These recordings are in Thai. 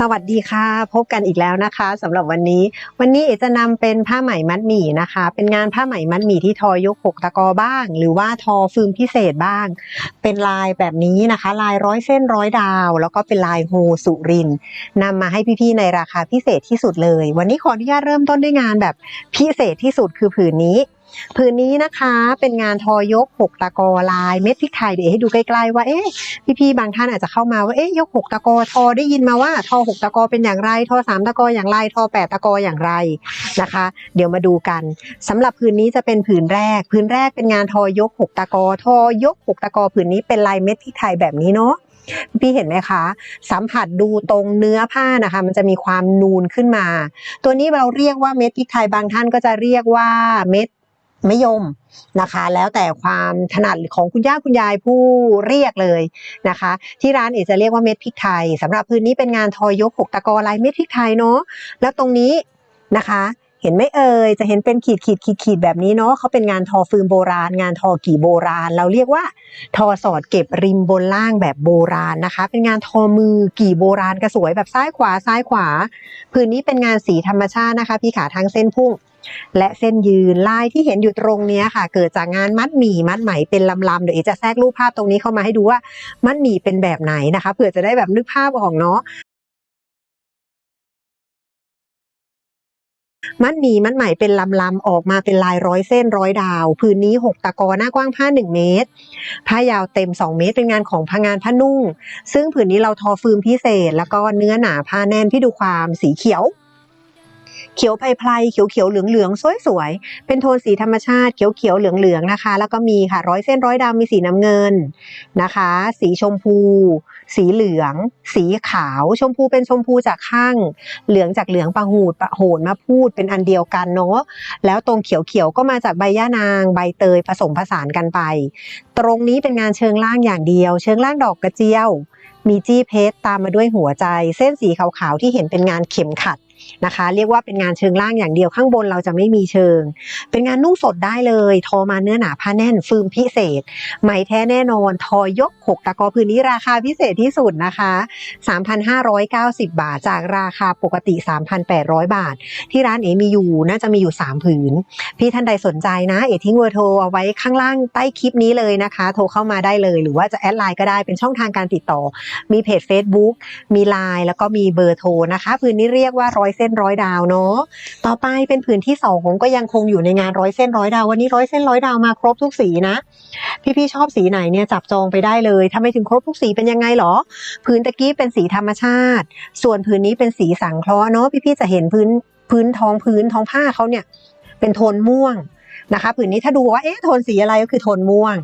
สวัสดีค่ะ พบกันอีกแล้วนะคะสำหรับวันนี้ วันนี้เอจะนำเป็นผ้าไหมมัดหมี่นะคะ เป็นงานผ้าไหมมัดหมี่ที่ทอยกหกตะกอบ้าง หรือว่าทอฟืมพิเศษบ้าง เป็นลายแบบนี้นะคะ ลายร้อยเส้นร้อยดาว แล้วก็เป็นลายโฮสุรินทร์นำมาให้พี่ๆในราคาพิเศษที่สุดเลย วันนี้ขออนุญาตเริ่มต้นด้วยงานแบบพิเศษที่สุดคือผืนนี้ ผืนนี้นะคะเป็นงานทอยกหกตะกอลายเม็ดพริกไทยเดี๋ยวให้ดูใกล้ๆว่าเอ๊ะพี่ๆบางท่านอาจจะเข้ามาว่าเอ๊ะยกหกตะกอทอได้ยินมาว่าทอหกตะกอเป็นอย่างไรทอสามตะกออย่างไรทอแปดตะกออย่างไรนะคะ เดี๋ยวมาดูกันสำหรับผืนนี้จะเป็นผืนแรก ผืนแรกเป็นงานทอยกหกตะกอทอยกหกตะกอผืนนี้เป็นลายเม็ดพริกไทยแบบนี้เนาะพี่เห็นไหมคะ สัมผัสดูตรงเนื้อผ้านะคะ มันจะมีความนูนขึ้นมา ตัวนี้เราเรียกว่าเม็ดพริกไทยบางท่านก็จะเรียกว่าเม็ด ไม่ยมนะคะ แล้วแต่ความถนัดของคุณย่าคุณยายผู้เรียกเลยนะคะ ที่ร้านเอจะเรียกว่าเม็ดพริกไทยสำหรับพื้นนี้เป็นงานทอยกหกตะกอลายเม็ดพริกไทยเนาะแล้วตรงนี้นะคะ เห็นไหมเอ่ยจะเห็นเป็นขีดขีดขีดขีดแบบนี้เนาะเขาเป็นงานทอฟืนโบราณ งานทอกี่โบราณ เราเรียกว่า ทอสอดเก็บริมบนล่างแบบโบราณนะคะ เป็นงานทอมือกี่โบราณกระสวยแบบซ้ายขวาซ้ายขวาพื้นนี้เป็นงานสีธรรมชาตินะคะ พี่ขาทั้งเส้นพุ่งและเส้นยืนลายที่เห็นอยู่ตรงนี้ค่ะ เกิดจากงานมัดหมี่มัดไหมเป็นลำๆเดี๋ยวจะแทรกรูปภาพตรงนี้เข้ามาให้ดูว่ามัดหมี่เป็นแบบไหนนะคะเผื่อจะได้แบบนึกภาพออกเนาะ มัดหมี่มัดไหมเป็นลำๆออกมาเป็นลายร้อยเส้นร้อยดาว พื้นนี้หกตะกอหน้ากว้างผ้าหนึ่งเมตร ผ้ายาวเต็ม 2 เมตร เป็นงานของพงานผ้านุ่ง ซึ่งผืนนี้เราทอฟืมพิเศษ แล้วก็เนื้อหนาผ้าแน่นพี่ดูความสีเขียว เขียวไพรๆเขียวเขียวเหลืองเหลืองสวยๆเป็นโทนสีธรรมชาติเขียวเขียวเหลืองเหลืองนะคะ แล้วก็มีค่ะร้อยเส้นร้อยดาวมีสีน้ำเงินนะคะ สีชมพู สีเหลือง สีขาว ชมพูเป็นชมพูจากข้าง เหลืองจากเหลืองปะหูดปะโหนมาพูดเป็นอันเดียวกันเนาะแล้วตรงเขียวๆก็มาจากใบย่านาง ใบเตยผสมผสานกันไป ตรงนี้เป็นงานเชิงล่างอย่างเดียว เชิงล่างดอกกระเจียวมีจี้เพชรตามมาด้วยหัวใจ เส้นสีขาวๆที่เห็นเป็นงานเข็มขัด นะคะ เรียกว่าเป็นงานเชิงล่างอย่างเดียวข้างบนเราจะไม่มีเชิง เป็นงานนุ่งสดได้เลย ทอมาเนื้อหนาผ้าแน่นฟืมพิเศษ ไหมแท้แน่นอน ทอยกหกตะกอพื้นนี้ราคาพิเศษที่สุดนะคะ 3,590 บาทจากราคาปกติ 3,800 บาท ที่ร้านเอมีอยู่น่าจะมีอยู่ 3 ผืน พี่ท่านใดสนใจนะ เอทิ้งเบอร์โทรเอาไว้ข้างล่างใต้คลิปนี้เลยนะคะ โทรเข้ามาได้เลย หรือว่าจะแอดไลน์ก็ได้เป็นช่องทางการติดต่อ มีเพจ Facebook มีไลน์แล้วก็มีเบอร์โทรนะคะผืนนี้เรียกว่าร้อยเส้นร้อยดาวเนาะต่อไปเป็นผืนที่สองก็ยังคงอยู่ในงานร้อยเส้นร้อยดาววันนี้ร้อยเส้นร้อยดาวมาครบทุกสีนะ พี่ๆชอบสีไหนเนี่ยจับจองไปได้เลยถ้าไม่ถึงครบทุกสีเป็นยังไงหรอพื้นตะกี้เป็นสีธรรมชาติ ส่วนพื้นนี้เป็นสีสังเคราะห์เนาะพี่ๆจะเห็นพื้นพื้นท้องพื้นท้องผ้าเขาเนี่ยเป็นโทนม่วงนะคะผืนนี้ถ้าดูว่าเอ๊ะโทนสีอะไรก็คือโทนม่วง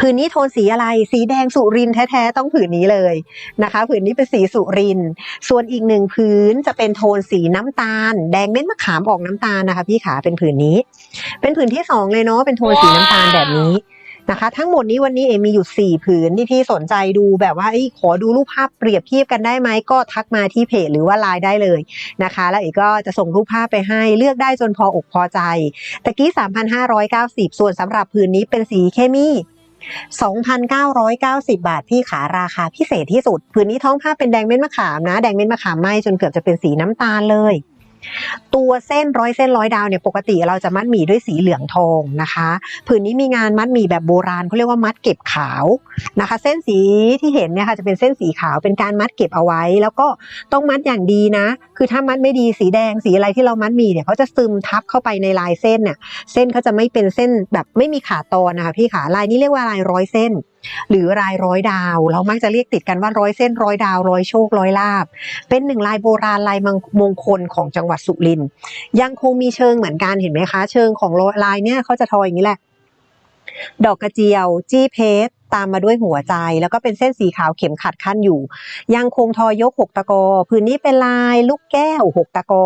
ผืนนี้โทนสีอะไร สีแดงสุรินแท้ๆต้องผืนนี้เลยนะคะ ผืนนี้เป็นสีสุริน ส่วนอีกหนึ่งพื้นจะเป็นโทนสีน้ำตาล แดงเม็ดมะขามออกน้ำตาลนะคะ พี่ขาเป็นผืนนี้ เป็นผืนที่สองเลยเนาะเป็นโทนสีน้ำตาลแบบนี้นะคะ ทั้งหมดนี้วันนี้เอมีอยู่ 4 ผืนที่พี่สนใจดูแบบว่าอขอดูรูปภาพเปรียบเทียบกันได้ไหมก็ทักมาที่เพจหรือว่าไลน์ได้เลยนะคะ แล้วเอกก็จะส่งรูปภาพไปให้เลือกได้จนพออกพอใจตะกี้ 3,590 ส่วนสำหรับผืนนี้เป็นสีเคมี 2,990 บาทพี่ขาราคาพิเศษที่สุดผืนนี้ท้องผ้าเป็นแดงเม็ดมะขามนะ แดงเม็ดมะขามไหมจนเกือบจะเป็นสีน้ำตาลเลย ตัวเส้นร้อยเส้นร้อยดาวเนี่ยปกติเราจะมัดหมี่ด้วยสีเหลืองทองนะคะผืนนี้มีงานมัดหมี่แบบโบราณเขาเรียกว่ามัดเก็บขาวนะคะ เส้นสีที่เห็นเนี่ยค่ะจะเป็นเส้นสีขาวเป็นการมัดเก็บเอาไว้ แล้วก็ต้องมัดอย่างดีนะ คือถ้ามัดไม่ดีสีแดงสีอะไรที่เรามัดหมี่เนี่ยเขาจะซึมทับเข้าไปในลายเส้นเนี่ยเส้นเขาจะไม่เป็นเส้นแบบไม่มีขาตอนนะคะพี่ขาลายนี้เรียกว่าลายร้อยเส้นหรือรายร้อยดาว เรามักจะเรียกติดกันว่าร้อยเส้นร้อยดาวร้อยโชคร้อยลาบ เป็นหนึ่งลายโบราณลายมงคลของจังหวัดสุรินทร์ยังคงมีเชิงเหมือนกันเห็นไหมคะ เชิงของลายเนี่ยเขาจะทออย่างนี้แหละ ดอกกระเจียว จี้เพชร ตามมาด้วยหัวใจ แล้วก็เป็นเส้นสีขาวเข็มขัดขั้นอยู่ ยังคงทอยกหกตะกอพื้นนี้เป็นลายลูกแก้วหกตะกอ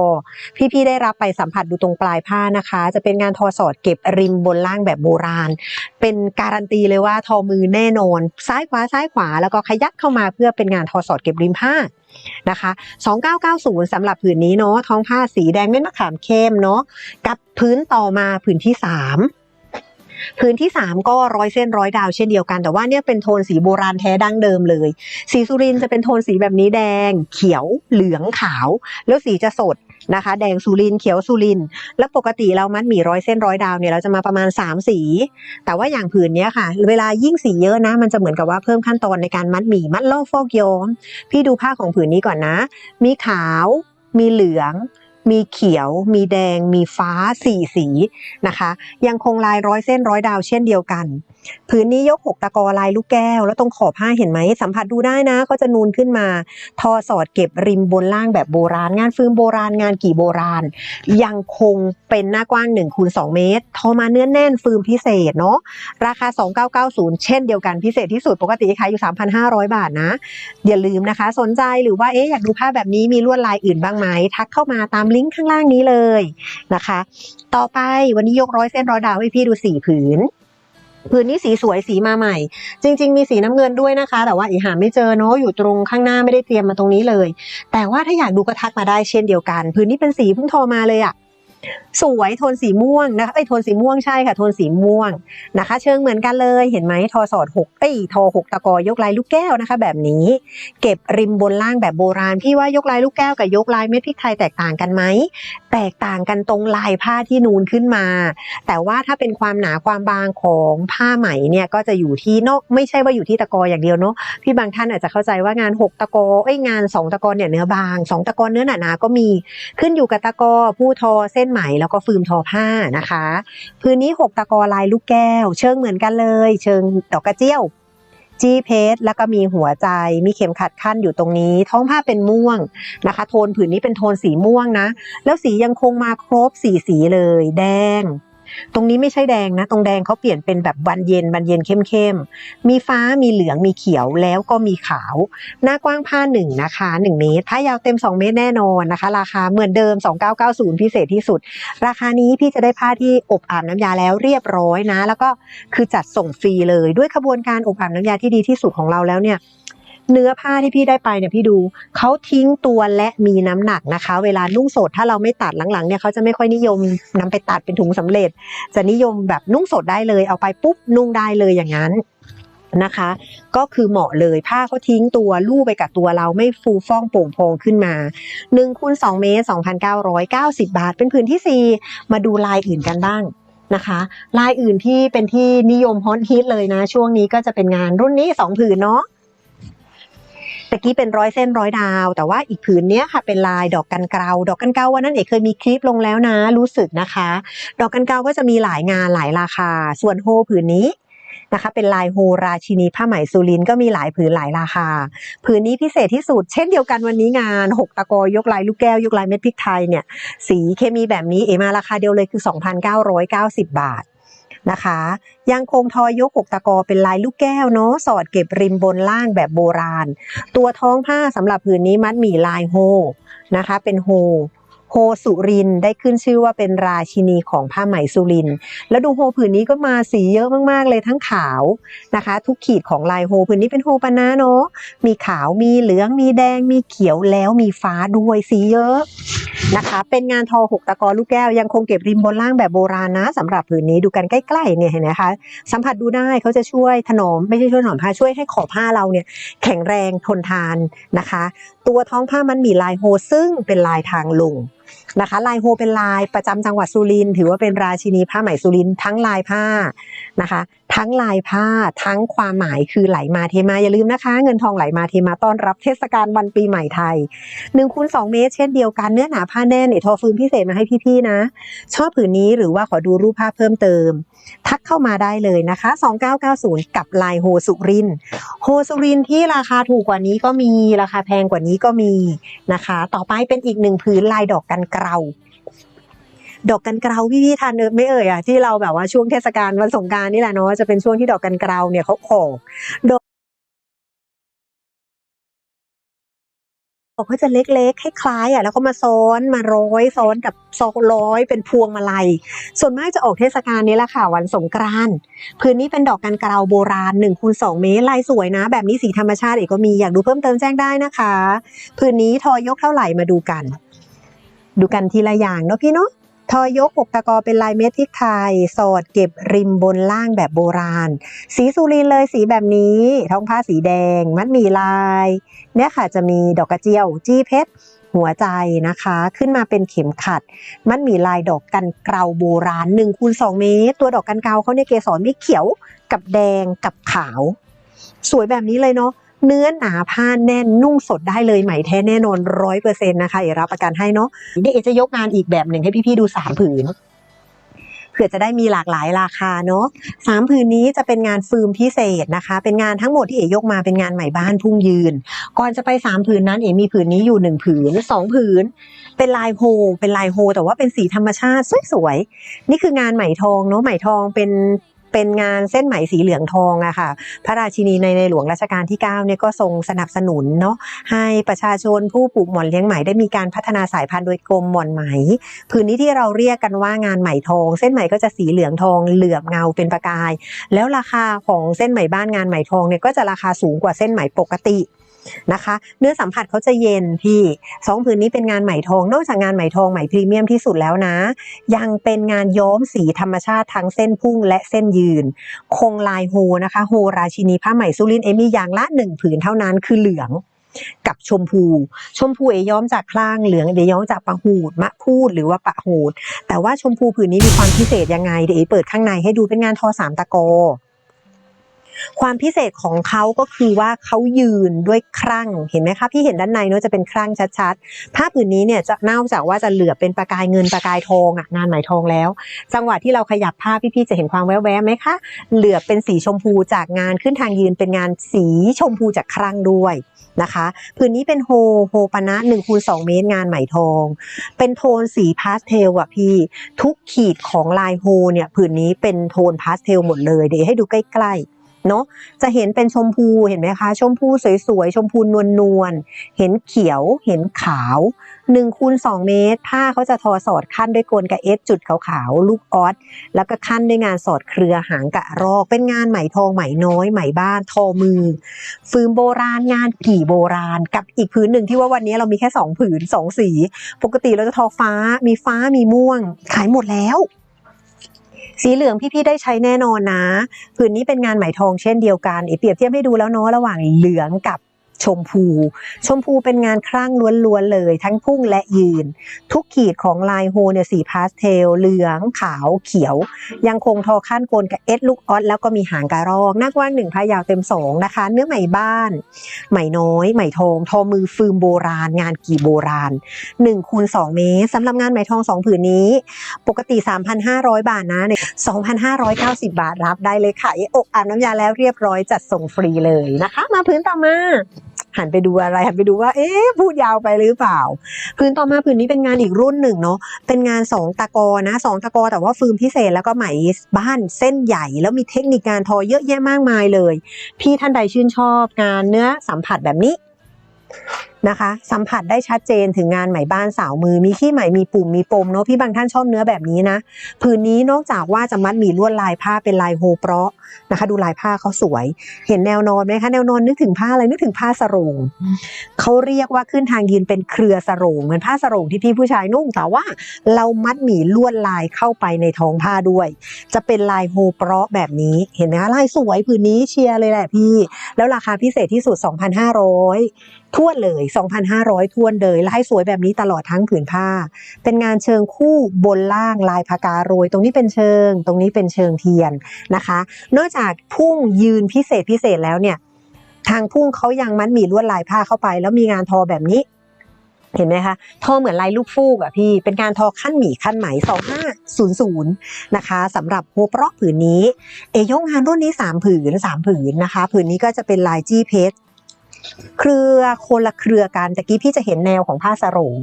พี่ๆได้รับไปสัมผัสดูตรงปลายผ้านะคะ จะเป็นงานทอสอดเก็บริมบนล่างแบบโบราณ เป็นการันตีเลยว่าทอมือแน่นอน ซ้ายขวาซ้ายขวาแล้วก็ขยักเข้ามาเพื่อเป็นงานทอสอดเก็บริมผ้านะคะ 2990สำหรับผืนนี้เนาะท้องผ้าสีแดงเม็ดมะขามเข้มเนาะกับพื้นต่อมาผืนที่ 3 พื้นที่ 3 ก็ร้อยเส้นร้อยดาวเช่นเดียวกัน แต่ว่าเนี่ยเป็นโทนสีโบราณแท้ดั้งเดิมเลย สีสุรินจะเป็นโทนสีแบบนี้แดง เขียวเหลืองขาว แล้วสีจะสดนะคะ แดงสุรินเขียวสุรินแล้วปกติเรามัดหมี่ร้อยเส้นร้อยดาวเนี่ยเราจะมาประมาณ 3 สี แต่ว่าอย่างผืนเนี้ยค่ะ เวลายิ่งสีเยอะนะ มันจะเหมือนกับว่าเพิ่มขั้นตอนในการมัดหมี่มัดลอกฟอกย้อมพี่ดูผ้าของผืนนี้ก่อนนะ มีขาว มีเหลือง มีเขียว มีแดง มีฟ้าสี่สีนะคะ ยังคงลายร้อยเส้นร้อยดาวเช่นเดียวกัน ผืนนี้ยกหกตะกอลายลูกแก้ว แล้วตรงขอบผ้าเห็นไหมสัมผัสดูได้นะเขาจะนูนขึ้นมา ทอสอดเก็บริมบนล่างแบบโบราณ งานฟืนโบราณงานกี่โบราณ ยังคงเป็นหน้ากว้าง1คูณ2เมตร ทอมาเนื้อแน่นฟืนพิเศษเนาะราคา 2990 เช่นเดียวกันพิเศษที่สุดปกติขายอยู่ 3,500 บาทนะ อย่าลืมนะคะ สนใจหรือว่าเอ๊ะอยากดูภาพแบบนี้มีลวดลายอื่นบ้างไหมทักเข้ามาตามลิงก์ข้างล่างนี้เลยนะคะ ต่อไปวันนี้ยกร้อยเส้นร้อยดาวให้พี่ดูสีผืน ผืนนี้สีสวยสีมาใหม่ จริง ๆ มีสีน้ำเงินด้วยนะคะ แต่ว่าอีหาไม่เจอเนาะอยู่ตรงข้างหน้าไม่ได้เตรียมมาตรงนี้เลย แต่ว่าถ้าอยากดูก็ทักมาได้เช่นเดียวกัน ผืนนี้เป็นสีเพิ่งโทรมาเลยอะ สวยโทนสีม่วงนะคะไอ้ยโทนสีม่วงใช่ค่ะ โทนสีม่วงนะคะ เชิงเหมือนกันเลยเห็นไหมทอสอดหกเอ้ยทอหกตะกอยกลายลูกแก้วนะคะ แบบนี้ เก็บริมบนล่างแบบโบราณพี่ว่ายกลายลูกแก้วกับยกลายเม็ดพริกไทยแตกต่างกันไหมแตกต่างกันตรงลายผ้าที่นูนขึ้นมา แต่ว่าถ้าเป็นความหนาความบางของผ้าไหมเนี่ยก็จะอยู่ที่นอกไม่ใช่ว่าอยู่ที่ตะกออย่างเดียวเนาะพี่บางท่านอาจจะเข้าใจว่างาน 6 ตะกอเอ้ยงาน 2 ตะกอเนี่ยเนื้อบาง 2 ตะกอเนื้อหนาๆก็มีขึ้นอยู่กับตะกอผู้ทอเส้นไหมแล้วก็ฟืมทอผ้านะคะ พื้นนี้ 6 ตะกอลายลูกแก้ว เชิงเหมือนกันเลย เชิงดอกกระเจียวจี้เพชรแล้วก็มีหัวใจมีเข็มขัดขั้นอยู่ตรงนี้ ท้องผ้าเป็นม่วงนะคะ โทนผืนนี้เป็นโทนสีม่วงนะ แล้วสียังคงมาครบสีสีเลย แดง ตรงนี้ไม่ใช่แดงนะ ตรงแดงเขาเปลี่ยนเป็นแบบบานเย็นบานเย็นเข้มๆ มีฟ้ามีเหลืองมีเขียวแล้วก็มีขาว หน้ากว้างผ้าหนึ่งนะคะ1เมตรผ้ายาวเต็ม 2 เมตรแน่นอนนะคะ ราคาเหมือนเดิม 2990 พิเศษที่สุด ราคานี้พี่จะได้ผ้าที่อบอาบน้ำยาแล้วเรียบร้อยนะ แล้วก็คือจัดส่งฟรีเลยด้วยขบวนการอบอาบน้ำยาที่ดีที่สุดของเราแล้วเนี่ย เนื้อผ้าที่พี่ได้ไปเนี่ยพี่ดูเขาทิ้งตัวและมีน้ำหนักนะคะ เวลานุ่งสดถ้าเราไม่ตัดหลังๆเนี่ยเขาจะไม่ค่อยนิยมนำไปตัดเป็นถุงสำเร็จ จะนิยมแบบนุ่งสดได้เลย เอาไปปุ๊บนุ่งได้เลยอย่างนั้นนะคะ ก็คือเหมาะเลยผ้าเขาทิ้งตัวลู่ไปกับตัวเราไม่ฟูฟ่องโป่งโพองขึ้นมา1คูณ2เมตร2,990 บาท เป็นผืนที่ 4 มาดูลายอื่นกันบ้างนะคะลายอื่นที่เป็นที่นิยมฮอตฮิตเลยนะ ช่วงนี้ก็จะเป็นงานรุ่นนี้ 2 ผืนเนาะ ตะกี้เป็นร้อยเส้นร้อยดาว แต่ว่าอีกผืนเนี้ยค่ะเป็นลายดอกกันเกลาดอกกันเกลาวันนั้นเอกเคยมีคลิปลงแล้วนะ รู้สึกนะคะ ดอกกันเกลาก็จะมีหลายงานหลายราคา ส่วนโฮผืนนี้นะคะเป็นลายโฮราชินีผ้าไหมสุรินก็มีหลายผืนหลายราคา ผืนนี้พิเศษที่สุด เช่นเดียวกันวันนี้งาน 6 ตะกอยกลายลูกแก้วยกลายเม็ดพริกไทยเนี่ยสีเคมีแบบนี้เอมาราคาเดียวเลยคือ 2,990 บาท นะคะยังคงทอยกหกตะกอเป็นลายลูกแก้วเนาะสอดเก็บริมบนล่างแบบโบราณ ตัวท้องผ้าสำหรับผืนนี้มัดหมี่ลายโฮนะคะ เป็นโฮ โฮสุรินได้ขึ้นชื่อว่าเป็นราชินีของผ้าไหมสุริน แล้วดูโฮผืนนี้ก็มาสีเยอะมากๆเลยทั้งขาวนะคะ ทุกขีดของลายโฮผืนนี้เป็นโฮปานะเนาะมีขาวมีเหลืองมีแดงมีเขียวแล้วมีฟ้าด้วยสีเยอะนะคะ เป็นงานทอหกตะกอลูกแก้วยังคงเก็บริมบนล่างแบบโบราณนะสำหรับผืนนี้ดูกันใกล้ๆเนี่ยเห็นไหมคะสัมผัสดูได้เขาจะช่วยถนอมไม่ใช่ช่วยถนอมผ้าช่วยให้ขอบผ้าเราเนี่ยแข็งแรงทนทานนะคะ ตัวท้องผ้ามันมีลายโฮซึ่งเป็นลายทางลง นะคะลายโฮเป็นลายประจำจังหวัดสุรินทร์ถือว่าเป็นราชินีผ้าไหมสุรินทร์ทั้งลายผ้านะคะ ทั้งลายผ้าทั้งความหมายคือไหลมาเทมาอย่าลืมนะคะ เงินทองไหลมาเทมาต้อนรับเทศกาลวันปีใหม่ไทย1คูณ2เมตร เช่นเดียวกันเนื้อหนาผ้าแน่นเอทอฟืนพิเศษมาให้พี่ๆนะ ชอบผืนนี้หรือว่าขอดูรูปภาพเพิ่มเติม ทักเข้ามาได้เลยนะคะ 2990 กับลายโฮสุรินทร์โฮสุรินทร์ที่ราคาถูกกว่านี้ก็มีราคาแพงกว่านี้ก็มีนะคะ ต่อไปเป็นอีกหนึ่งผืนลายดอกกันันเกลาดอกกันเกลาพี่ๆทานเนอไม่เอ่ยอะที่เราแบบว่าช่วงเทศกาลวันสงการนี่แหละเนาะจะเป็นช่วงที่ดอกกันเกลาเนี่ยเขาออกดอกดอกเขาจะเล็กๆคล้ายๆอะแล้วก็มาซ้อนมาร้อยซ้อนกับซอกร้อยเป็นพวงมาลัย ส่วนมากจะออกเทศกาลนี้แหละค่ะวันสงกรานต์พื้นนี้เป็นดอกกันเกลาโบราณ1คูณ2เมตรลายสวยนะ แบบนี้สีธรรมชาติเอกก็มีอยากดูเพิ่มเติมแจ้งได้นะคะ พื้นนี้ทอยกเท่าไหร่มาดูกัน ดูกันทีละอย่างเนาะพี่เนาะทอยกหกตะกอเป็นลายเม็ดพริกไทยสอดเก็บริมบนล่างแบบโบราณ สีสุรินเลยสีแบบนี้ท้องผ้าสีแดง มัดหมีลาย เนี่ยค่ะจะมีดอกกระเจียว จี้เพชรหัวใจนะคะ ขึ้นมาเป็นเข็มขัด มันมีลายดอกกันเกลาโบราณ1คูณ2เมตร ตัวดอกกันเกลาเขาเนี่ยเกสรมีเขียวกับแดงกับขาว สวยแบบนี้เลยเนาะ เนื้อหนาผ้าแน่นนุ่งสดได้เลยไหมแท้แน่นอนร้อยเปอร์เซ็นต์นะคะเอรับประกันให้เนาะเดี๋ยวเอจะยกงานอีกแบบหนึ่งให้พี่ๆดูสามผืนเผื่อจะได้มีหลากหลายราคาเนาะสามผืนนี้จะเป็นงานฟืมพิเศษนะคะ เป็นงานทั้งหมดที่เอ๋ยกมาเป็นงานใหม่บ้านพุ่งยืน ก่อนจะไปสามผืนนั้นเอ๋มีผืนนี้อยู่หนึ่งผืนสองผืน เป็นลายโฮ เป็นลายโฮ แต่ว่าเป็นสีธรรมชาติสวยๆ นี่คืองานไหมทองเนาะไหมทองเป็น เป็นงานเส้นไหมสีเหลืองทองอะค่ะ พระราชินีในในหลวงรัชกาลที่9เนี่ยก็ทรงสนับสนุนเนาะให้ประชาชนผู้ปลูกหม่อนเลี้ยงไหมได้มีการพัฒนาสายพันธุ์โดยกรมหม่อนไหมพื้นที่ที่เราเรียกกันว่างานไหมทอง เส้นไหมก็จะสีเหลืองทองเหลือบเงาเป็นประกาย แล้วราคาของเส้นไหมบ้านงานไหมทองเนี่ยก็จะราคาสูงกว่าเส้นไหมปกติ นะคะ เนื้อสัมผัสเขาจะเย็นพี่สองผืนนี้เป็นงานไหมทอง นอกจากงานไหมทองไหมพรีเมียมที่สุดแล้วนะ ยังเป็นงานย้อมสีธรรมชาติทั้งเส้นพุ่งและเส้นยืน คงลายโฮนะคะโฮราชินีผ้าไหมสุรินเอมี่ยางละหนึ่งผืนเท่านั้นคือเหลืองกับชมพู ชมพูเอย้อมจากคล้างเหลืองเอย้อมจากปะหูดมะพูดหรือว่าปะหูด แต่ว่าชมพูผืนนี้มีความพิเศษยังไงเดี๋ยวเอเปิดข้างในให้ดูเป็นงานทอสามตะโก ความพิเศษของเขาก็คือว่าเขายืนด้วยครั่งเห็นไหมคะพี่เห็นด้านในเนอะจะเป็นครั่งชัดๆผ้าผืนนี้เนี่ยจะนอกจากว่าจะเหลือเป็นประกายเงินประกายทองอะงานไหมทองแล้ว จังหวะที่เราขยับผ้าพี่ๆจะเห็นความแววๆไหมคะเหลือเป็นสีชมพูจากงานขึ้นทางยืนเป็นงานสีชมพูจากครั่งด้วยนะคะผืนนี้เป็นโฮโฮปนะ1คูณ2เมตรงานไหมทอง เป็นโทนสีพาสเทลอะพี่ ทุกขีดของลายโฮเนี่ยผืนนี้เป็นโทนพาสเทลหมดเลย เดี๋ยวให้ดูใกล้ๆ เนาะจะเห็นเป็นชมพูเห็นไหมคะ ชมพูสวยๆ ชมพูนวลๆ เห็นเขียว เห็นขาว1คูณ2เมตร ผ้าเขาจะทอสอดขั้นด้วยกลกระเอสจุดขาวๆ ลูกออสแล้วก็ขั้นด้วยงานสอดเครือหางกะรอก เป็นงานไหมทองไหมน้อยไหมบ้านทอมือ ฟืมโบราณงานกี่โบราณ กับอีกผืนหนึ่งที่ว่าวันนี้เรามีแค่สองผืนสองสี ปกติเราจะทอฟ้ามีฟ้ามีม่วง ขายหมดแล้ว สีเหลืองพี่ๆได้ใช้แน่นอนนะ ผืนนี้เป็นงานไหมทองเช่นเดียวกันเอเปรียบเทียบให้ดูแล้วเนาะระหว่างเหลืองกับ ชมพู ชมพูเป็นงานครั่งล้วนๆเลย ทั้งพุ่งและยืน ทุกขีดของลายโฮเนี่ยสีพาสเทล เหลืองขาวเขียว ยังคงทอขั้นโกลกับเอสลูกออสแล้วก็มีหางกระรอกหน้ากว้างหนึ่งพายาวเต็มสองนะคะ เนื้อไหมบ้าน ไหมน้อย ไหมทอง ทอมือฟืมโบราณ งานกี่โบราณ1คูณ2เมตรสำหรับงานไหมทอง 2 ผืนนี้ ปกติ 3,500 บาทนะใน2,590 บาทรับได้เลยค่ะเอ๊ะอกอาบน้ำยาแล้วเรียบร้อยจัดส่งฟรีเลยนะคะ มาพื้นต่อมา หันไปดูอะไรหันไปดูว่า เอ๊ะพูดยาวไปหรือเปล่า พื้นต่อมาพื้นนี้เป็นงานอีกรุ่นหนึ่งเนาะเป็นงานสองตะกอนะสองตะกอแต่ว่าฟืมพิเศษแล้วก็ไหมบ้านเส้นใหญ่ แล้วมีเทคนิคการทอเยอะแยะมากมายเลย พี่ท่านใดชื่นชอบงานเนื้อสัมผัสแบบนี้ นะคะ สัมผัสได้ชัดเจนถึงงานไหมบ้านสาวมือ มีขี้ไหมมีปุ่มมีปมเนาะพี่บางท่านชอบเนื้อแบบนี้นะผืนนี้นอกจากว่าจะมัดหมีลวดลายผ้าเป็นลายโฮเปราะนะคะ ดูลายผ้าเขาสวย เห็นแนวนอนไหมคะแนวนอนนึกถึงผ้าอะไรนึกถึงผ้าสรงเขาเรียกว่าขึ้นทางยืนเป็นเครือสรงเหมือนผ้าสรงที่พี่ผู้ชายนุ่งแต่ว่าเรามัดหมีลวดลายเข้าไปในท้องผ้าด้วย จะเป็นลายโฮเปราะแบบนี้เห็นไหมคะลายสวยผืนนี้เชียร์เลยแหละพี่ แล้วราคาพิเศษที่สุด 2,500 ทั่วเลย 2,500ทวนเลยลายสวยแบบนี้ตลอดทั้งผืนผ้า เป็นงานเชิงคู่บนล่างลายพากาโรย ตรงนี้เป็นเชิง ตรงนี้เป็นเชิงเทียนนะคะ นอกจากพุ่งยืนพิเศษพิเศษแล้วเนี่ยทางพุ่งเขายังมัดหมีลวดลายผ้าเข้าไป แล้วมีงานทอแบบนี้เห็นไหมคะ ทอเหมือนลายลูกฟูกอะพี่ เป็นการทอขั้นหมี่ขั้นไหม 2500 นะคะสำหรับโฮเปราะผืนนี้ เอยกงานรุ่นนี้ 3 ผืน 3 ผืนนะคะ ผืนนี้ก็จะเป็นลายจี้เพชร เครือคนละเครือกันตะกี้พี่จะเห็นแนวของผ้าสรง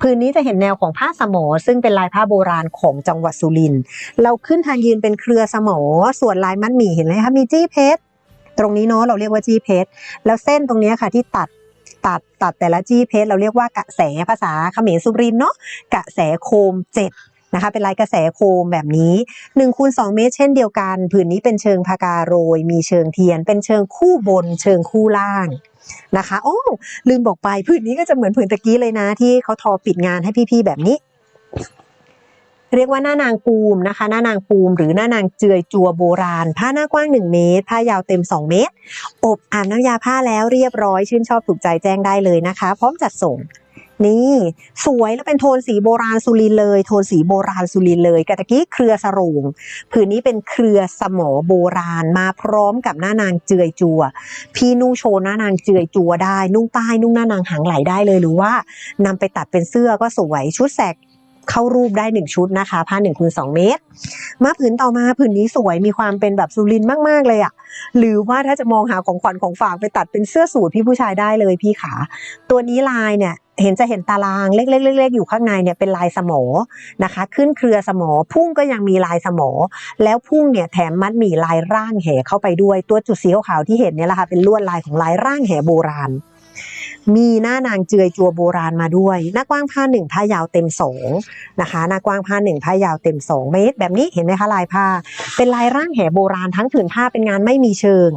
ผืนนี้จะเห็นแนวของผ้าสมอ ซึ่งเป็นลายผ้าโบราณของจังหวัดสุรินทร์เราขึ้นทางยืนเป็นเครือสมอ ส่วนลายมัดหมี่เห็นไหมคะมีจี้เพชรตรงนี้เนาะเราเรียกว่าจี้เพชรแล้วเส้นตรงนี้ค่ะที่ตัดตัดตัดแต่ละจี้เพชรเราเรียกว่ากระแสภาษาเขมรสุรินทร์เนาะกระแสโคมเจ็ด นะคะเป็นลายกระแสโคมแบบนี้1คูณ2เมตรเช่นเดียวกัน ผืนนี้เป็นเชิงพากาโรย มีเชิงเทียน เป็นเชิงคู่บน เชิงคู่ล่างนะคะโอ้ลืมบอกไปผืนนี้ก็จะเหมือนผืนตะกี้เลยนะ ที่เขาทอปิดงานให้พี่ๆแบบนี้ เรียกว่าหน้านางปูมนะคะ หน้านางปูมหรือหน้านางเจือยจัวโบราณ ผ้าหน้ากว้าง 1 เมตร ผ้ายาวเต็ม 2 เมตร อบอ่านน้ำยาผ้าแล้วเรียบร้อยชื่นชอบถูกใจแจ้งได้เลยนะคะ พร้อมจัดส่ง นี่ สวยแล้วเป็นโทนสีโบราณสุรินเลย โทนสีโบราณสุรินเลยกะตะกี้เครือสรงผืนนี้เป็นเครือสมอโบราณมาพร้อมกับหน้านางเจือยจัว พี่นุ่งโชว์หน้านางเจือยจัวได้ นุ่งใต้นุ่งหน้านางหางไหลได้เลยหรือว่านำไปตัดเป็นเสื้อก็สวยชุดแสกเข้ารูปได้หนึ่งชุดนะคะผ้าหนึ่งคูณสองเมตร มาผืนต่อมาผืนนี้สวยมีความเป็นแบบสุรินมาก ๆ เลยอะหรือว่าถ้าจะมองหาของขวัญของฝากไปตัดเป็นเสื้อสูทพี่ผู้ชายได้เลยพี่ขา ตัวนี้ลายเนี่ย เห็นจะเห็นตารางเล็กๆๆอยู่ข้างในเนี่ยเป็นลายสมอนะคะ ขึ้นเครือสมอพุ่งก็ยังมีลายสมอ แล้วพุ่งเนี่ยแถมมัดหมี่ลายร่างแห่เข้าไปด้วยตัวจุดสีขาวๆที่เห็นเนี่ยแหละค่ะเป็นลวดลายของลายร่างแห่โบราณ มีหน้านางเจือยจัวโบราณมาด้วยหน้ากว้างผ้าหนึ่งผ้ายาวเต็มสองนะคะหน้ากว้างผ้าหนึ่งผ้ายาวเต็มสองเมตร แบบนี้เห็นไหมคะลายผ้า เป็นลายร่างแห่โบราณทั้งผืนผ้าเป็นงานไม่มีเชิง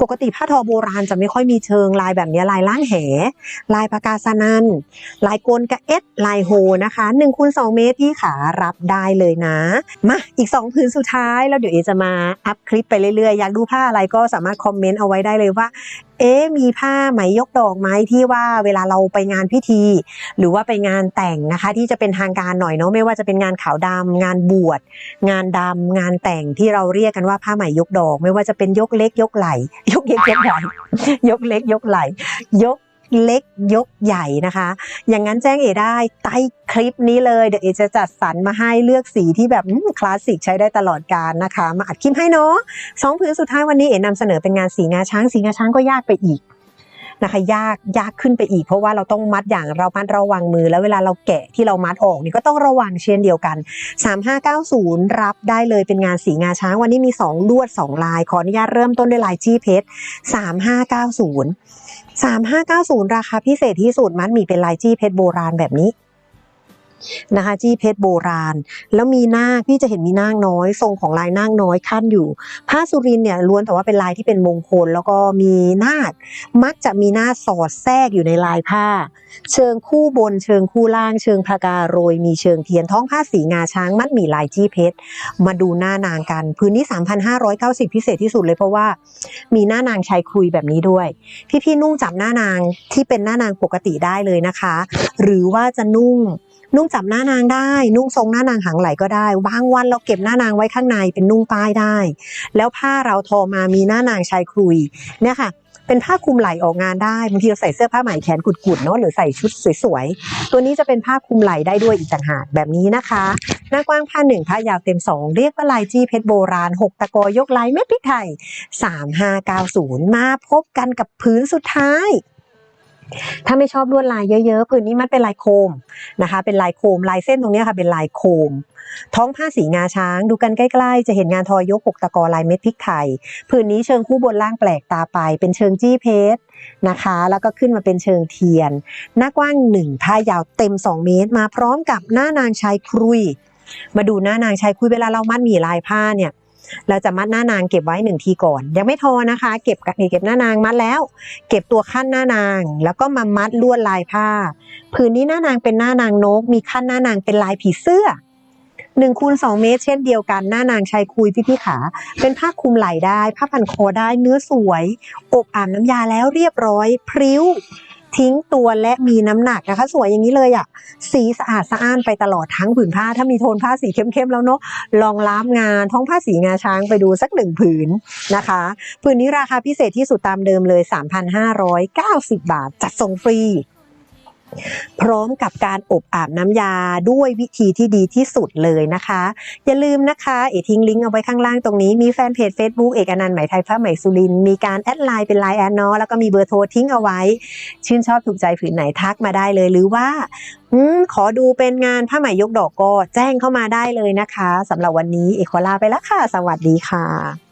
ปกติผ้าทอโบราณจะไม่ค่อยมีเชิงลายแบบนี้ลายล่างแห่ลายปากกาสนัน ลายโกนกระเอ็ด ลายโฮนะคะ1คูณ2เมตรพี่ขารับได้เลยนะ มาอีก 2 พื้นสุดท้ายแล้วเดี๋ยวเอจะมาอัพคลิปไปเรื่อยๆ อยากดูผ้าอะไรก็สามารถคอมเมนต์เอาไว้ได้เลยว่า เอ๊มีผ้าไหมยกดอกไหมที่ว่าเวลาเราไปงานพิธี หรือว่าไปงานแต่งนะคะ ที่จะเป็นทางการหน่อยเนาะไม่ว่าจะเป็นงานขาวดำงานบวชงานดำงานแต่งที่เราเรียกกันว่าผ้าไหมยกดอก ไม่ว่าจะเป็นยกเล็กยกไหล ยกเล็กยกไหลยกเล็กยกไหลยก เล็กยกใหญ่นะคะ อย่างนั้นแจ้งเอได้ใต้คลิปนี้เลยเดี๋ยวเอจะจัดสรรมาให้เลือกสีที่แบบคลาสสิกใช้ได้ตลอดกาลนะคะ มาอัดคลิปให้เนาะสองผืนสุดท้ายวันนี้เอนำเสนอเป็นงานสีงาช้างสีงาช้างก็ยากไปอีกนะคะยากยากขึ้นไปอีกเพราะว่าเราต้องมัดอย่างเรามัดระวังมือ แล้วเวลาเราแกะที่เรามัดออกนี่ก็ต้องระวังเช่นเดียวกัน 3590 รับได้เลยเป็นงานสีงาช้างวันนี้มี 2 ลวด 2 ลาย ขออนุญาตเริ่มต้นด้วยลายจี้เพชร3590 3590 ราคาพิเศษที่สุดมัดหมีเป็นลายจี้เพชรโบราณแบบนี้ นะคะจี้เพชรโบราณ แล้วมีนาคพี่จะเห็นมีนาคน้อย ทรงของลายนาคน้อยขั้นอยู่ ผ้าสุรินเนี่ยล้วนแต่ว่าเป็นลายที่เป็นมงคล แล้วก็มีนาคมักจะมีหน้าสอดแทรกอยู่ในลายผ้า เชิงคู่บนเชิงคู่ล่างเชิงพากาโรยมีเชิงเทียนท้องผ้าสีงาช้างมัดหมีลายจี้เพชรมาดูหน้านางกันพื้นที่3,590 พิเศษที่สุดเลยเพราะว่ามีหน้านางชายคุยแบบนี้ด้วย พี่ๆนุ่งจับหน้านางที่เป็นหน้านางปกติได้เลยนะคะ หรือว่าจะนุ่ง นุ่งจับหน้านางได้ นุ่งทรงหน้านางหางไหลก็ได้บางวันเราเก็บหน้านางไว้ข้างในเป็นนุ่งป้ายได้ แล้วผ้าเราทอมามีหน้านางชายคุยเนี่ยค่ะเป็นผ้าคลุมไหล่ออกงานได้บางทีเราใส่เสื้อผ้าไหมแขนกุดๆเนาะหรือใส่ชุดสวยๆตัวนี้จะเป็นผ้าคลุมไหล่ได้ด้วยอีกต่างหากแบบนี้นะคะ หน้ากว้างผ้าหนึ่งผ้ายาวเต็มสองเรียกว่าลายจี้เพชรโบราณ 6 ตะกอยกลายเม็ดพริกไทย3590 มาพบกันกับพื้นสุดท้าย ถ้าไม่ชอบลวดลายเยอะๆพื้นนี้มันเป็นลายโคมนะคะ เป็นลายโคมลายเส้นตรงนี้ค่ะ เป็นลายโคม ท้องผ้าสีงาช้างดูกันใกล้ๆ จะเห็นงานทอยกหกตะกอลายเม็ดพริกไทยผืนนี้เชิงคู่บนล่างแปลกตาไป เป็นเชิงจี้เพชรนะคะ แล้วก็ขึ้นมาเป็นเชิงเทียน หน้ากว้างหนึ่งผ้ายาวเต็ม 2 เมตร มาพร้อมกับหน้านางชายครุย มาดูหน้านางชายคุยเวลาเรามัดหมี่ลายผ้าเนี่ย เราจะมัดหน้านางเก็บไว้หนึ่งทีก่อน ยังไม่ทอนะคะ เก็บเก็บหน้านางมัดแล้ว เก็บตัวขั้นหน้านาง แล้วก็มามัดลวดลายผ้า ผืนนี้หน้านางเป็นหน้านางนก มีขั้นหน้านางเป็นลายผีเสื้อหนึ่งคูณสองเมตร เช่นเดียวกันหน้านางชายคุยพี่พี่ขา เป็นผ้าคลุมไหล่ได้ ผ้าพันคอได้เนื้อสวย อบอาบน้ำยาแล้วเรียบร้อย พริ้ว ทิ้งตัวและมีน้ำหนักนะคะ สวยอย่างนี้เลยอะสีสะอาดสะอ้านไปตลอดทั้งผืนผ้า ถ้ามีโทนผ้าสีเข้มๆแล้วเนาะลองล้ามงานท้องผ้าสีงาช้างไปดูสักหนึ่งผืนนะคะผืนนี้ราคาพิเศษที่สุดตามเดิมเลย 3,590 บาท จัดส่งฟรี พร้อมกับการอบอาบน้ำยาด้วยวิธีที่ดีที่สุดเลยนะคะ อย่าลืมนะคะ เอทิ้งลิงก์เอาไว้ข้างล่างตรงนี้มีแฟนเพจ Facebook เอกอนันต์ไหมไทยพระไหมสุรินมีการแอดไลน์เป็นไลน์แอดเนาะแล้วก็มีเบอร์โทรทิ้งเอาไว้ ชื่นชอบถูกใจผืนไหนทักมาได้เลยหรือว่าอขอดูเป็นงานผ้าไหมยกดอกก็แจ้งเข้ามาได้เลยนะคะสำหรับวันนี้เอกลาไปแล้วค่ะ สวัสดีค่ะ